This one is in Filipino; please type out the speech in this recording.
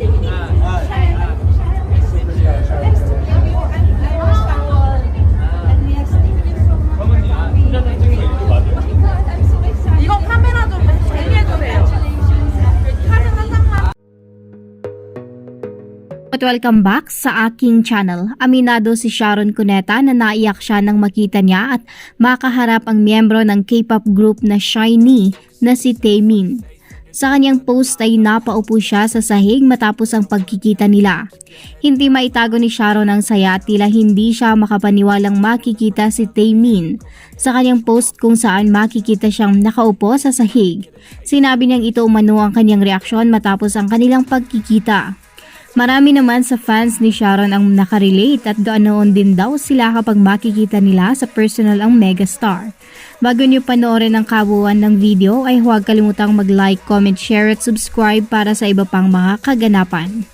At welcome back sa aking channel. Aminado si Sharon Cuneta na naiyak siya nang makita niya at makaharap ang miyembro ng K-pop group na SHINee na si Taemin. Sa kanyang post ay napaupo siya sa sahig matapos ang pagkikita nila. Hindi maitago ni Sharon ang saya tila hindi siya makapaniwalang makikita si Taemin. Sa kanyang post kung saan makikita siyang nakaupo sa sahig. Sinabi niyang ito umano ang kanyang reaksyon matapos ang kanilang pagkikita. Marami naman sa fans ni Sharon ang nakarelate at ganoon din daw sila kapag makikita nila sa personal ang megastar. Bago niyo panoorin ang kabuuan ng video ay huwag kalimutang mag-like, comment, share at subscribe para sa iba pang mga kaganapan.